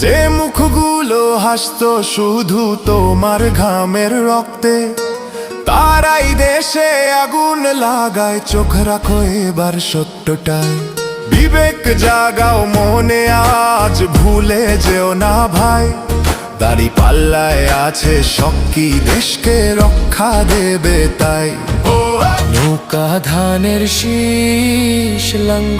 যে মুখগুলো হাসতো শুধু তোমার ঘামের রক্তে, তারাই দেশে আগুন লাগায়। চোখ রাখো এবার সত্যটায়। বিবেক জাগাও মনে, আজ ভুলে যেও না ভাই। দাড়ি পাল্লায় আছে শক্তি দেশকে রক্ষা দেবে তাই। নৌকা ধানের শীষ লাঙ্গ